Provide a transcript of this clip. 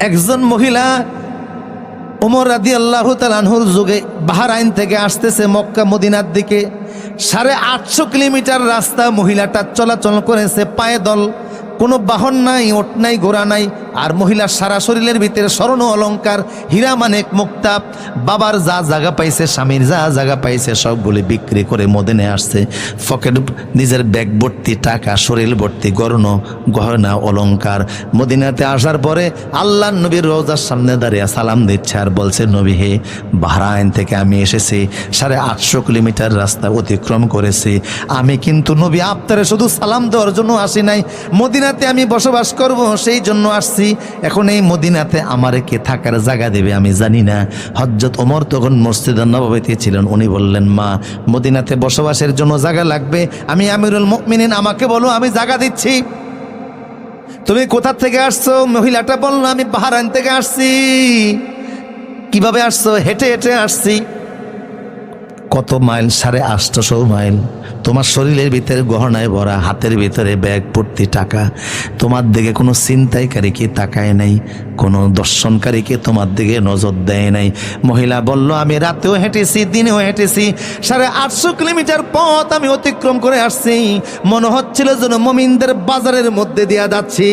একজন মহিলা ওমর রাদি আল্লাহ তালানহুর যুগে বাহারাইন থেকে আসতেছে মক্কা মদিনার দিকে। সাড়ে আটশো কিলোমিটার রাস্তা মহিলাটা চলাচল করেছে, পায়ে দল, কোনো বাহন নাই, ওট নাই, ঘোড়া নাই। আর মহিলার সারা শরীরের ভিতরে স্বর্ণ অলঙ্কার, হীরা মানেক মুক্তা। বাবার যা জায়গা পাইছে, স্বামীর যা জায়গা পাইছে, সবগুলি বিক্রি করে মদিনে আসছে। পকেট নিজের ব্যাগ ভর্তি, টাকা, শরীর ভর্তি, গর্ণ, গহনা, অলঙ্কার। মদিনাতে আসার পরে আল্লাহ নবীর রোজার সামনে দাঁড়িয়ে সালাম দিচ্ছে আর বলছে, নবী হে, বাহরাইন থেকে আমি এসেছি। সাড়ে আটশো কিলোমিটার রাস্তা অতিক্রম করেছি। আমি কিন্তু নবী আপ্তারে শুধু সালাম দেওয়ার জন্য আসি নাই। মদিনাতে আমি বসবাস করব, সেই জন্য আসছি। এখন এই মদিনাতে আমারে কে থাকার জায়গা দেবে আমি জানি না। হজরত ওমর তখন মসজিদ নবাবিতে ছিলেন, উনি বললেন, মা, মদিনাতে বসবাসের জন্য জায়গা লাগবে। আমি আমিরুল মুমিনিন, আমাকে বলো, আমি জায়গা দিচ্ছি। তুমি কোথা থেকে আসছো? মহিলাটা বলল, আমি বাহারান থেকে আসছি। কীভাবে আসছো? হেঁটে হেঁটে আসছি। কত মাইল সাড়ে আটশোশো মাইল? তোমার শরীরের ভিতরে গহনায় ভরা, হাতের ভিতরে ব্যাগ ভর্তি টাকা। তোমার দিকে কোনো চিন্তাইকারী তাকায় নাই, কোনো দর্শনকারীকে তোমার দিকে নজর দেয় নাই। মহিলা বলল, আমি রাতেও হেঁটেছি, দিনেও হেঁটেছি। সাড়ে আটশো কিলোমিটার পথ আমি অতিক্রম করে আসছি। মনে হচ্ছিল যেন মমিনদের বাজারের মধ্যে দিয়া যাচ্ছি।